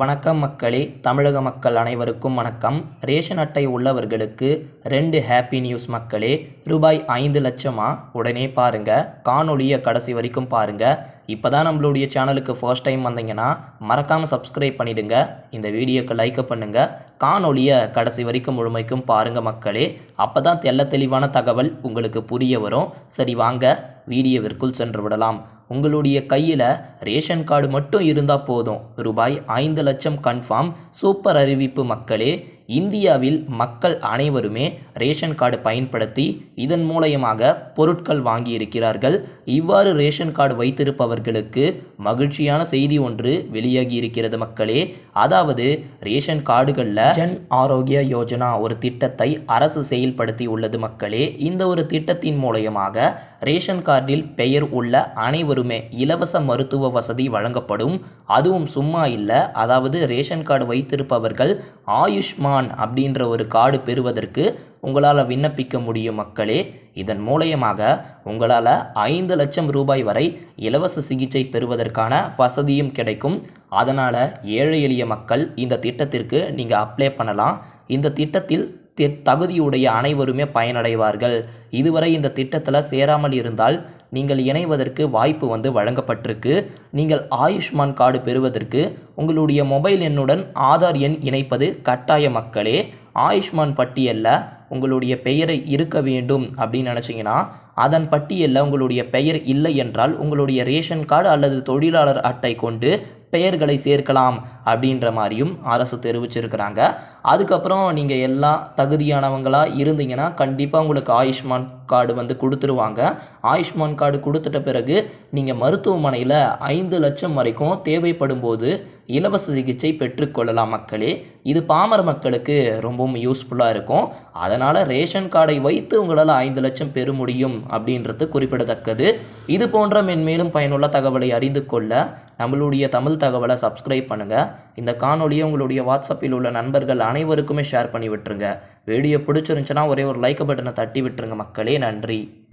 வணக்கம் மக்களே தமிழக மக்கள் அனைவருக்கும் வணக்கம். ரேஷன் அட்டை உள்ளவர்களுக்கு ரெண்டு ஹாப்பி நியூஸ் மக்களே ரூபாய் ஐந்து லட்சமா? உடனே பாருங்க. காணொலியை கடைசி வரைக்கும் பாருங்கள் இப்போ தான் நம்மளுடைய சேனலுக்கு ஃபர்ஸ்ட் டைம் வந்தீங்கன்னா மறக்காமல் சப்ஸ்கிரைப் பண்ணிடுங்க. இந்த வீடியோக்கு லைக்கை பண்ணுங்கள் காணொலியை கடைசி வரைக்கும் முழுமைக்கும் பாருங்கள் மக்களே. அப்போ தான் தெள்ள தெளிவான தகவல் உங்களுக்கு புரிய வரும். சரி வாங்க. வீடியோவிற்குள் சென்று விடலாம். உங்களுடைய கையில் ரேஷன் கார்டு மட்டும் இருந்தால் போதும். ரூபாய் ஐந்து லட்சம் கன்ஃபார்ம் சூப்பர் அறிவிப்பு மக்களே. இந்தியாவில் மக்கள் அனைவருமே ரேஷன் கார்டு பயன்படுத்தி இதன் மூலயமாக பொருட்கள் வாங்கியிருக்கிறார்கள். இவ்வாறு ரேஷன் கார்டு வைத்திருப்பவர்களுக்கு மகிழ்ச்சியான செய்தி ஒன்று வெளியாகி இருக்கிறது மக்களே. அதாவது ரேஷன் கார்டுகளில் ஜன் ஆரோக்கிய யோஜனா ஒரு திட்டத்தை அரசு செயல்படுத்தி உள்ளது மக்களே. இந்த ஒரு திட்டத்தின் மூலயமாக ரேஷன் கார்டில் பெயர் உள்ள அனைவருமே இலவச மருத்துவ வசதி வழங்கப்படும். அதுவும் சும்மா இல்லை. அதாவது ரேஷன் கார்டு வைத்திருப்பவர்கள் ஆயுஷ்மான் அப்படின்ற ஒரு கார்டு பெறுவதற்கு உங்களால் விண்ணப்பிக்க முடியும் மக்களே. இதன் மூலயமாக உங்களால் ஐந்து லட்சம் ரூபாய் வரை இலவச சிகிச்சை பெறுவதற்கான வசதியும் கிடைக்கும். அதனால் ஏழை எளிய மக்கள் இந்த திட்டத்திற்கு நீங்கள் அப்ளை பண்ணலாம். இந்த திட்டத்தில் தகுதியுடைய அனைவருமே பயனடைவார்கள். இதுவரை இந்த திட்டத்தில் சேராமல் இருந்தால் நீங்கள் இணைவதற்கு வாய்ப்பு வந்து வழங்கப்பட்டிருக்கு. நீங்கள் ஆயுஷ்மான் கார்டு பெறுவதற்கு உங்களுடைய மொபைல் எண்ணுடன் ஆதார் எண் இணைப்பது கட்டாய மக்களே. ஆயுஷ்மான் பட்டியலில் உங்களுடைய பெயரை இருக்க வேண்டும் அப்படின்னு நினச்சிங்கன்னா அதன் பட்டியலில் உங்களுடைய பெயர் இல்லை என்றால் உங்களுடைய ரேஷன் கார்டு அல்லது தொழிலாளர் அட்டை கொண்டு பெயர்களை சேர்க்கலாம் அப்படின்ற மாதிரியும் அரசு தெரிவிச்சிருக்கிறாங்க. அதுக்கப்புறம் நீங்கள் எல்லாம் தகுதியானவங்களாக இருந்தீங்கன்னா கண்டிப்பாக உங்களுக்கு ஆயுஷ்மான் கார்டு வந்து கொடுத்துருவாங்க. ஆயுஷ்மான் கார்டு கொடுத்துட்ட பிறகு நீங்கள் மருத்துவமனையில் ஐந்து லட்சம் வரைக்கும் தேவைப்படும் போது இலவச சிகிச்சை பெற்றுக்கொள்ளலாம் மக்களே. இது பாமர மக்களுக்கு ரொம்பவும் யூஸ்ஃபுல்லாக இருக்கும். அதனால் ரேஷன் கார்டை வைத்து உங்களால் ஐந்து லட்சம் பெற முடியும் அப்படின்றது குறிப்பிடத்தக்கது. இது போன்ற மென்மேலும் பயனுள்ள தகவலை அறிந்து கொள்ள நம்மளுடைய தமிழ் தகவலை சப்ஸ்கிரைப் பண்ணுங்கள் இந்த காணொலியை உங்களுடைய வாட்ஸ்அப்பில் உள்ள நண்பர்கள் அனைவருக்குமே ஷேர் பண்ணி விட்டுருங்க. வீடியோ பிடிச்சிருந்துச்சுன்னா ஒரே ஒரு லைக் பட்டனை தட்டி விட்டுருங்க மக்களே. நன்றி.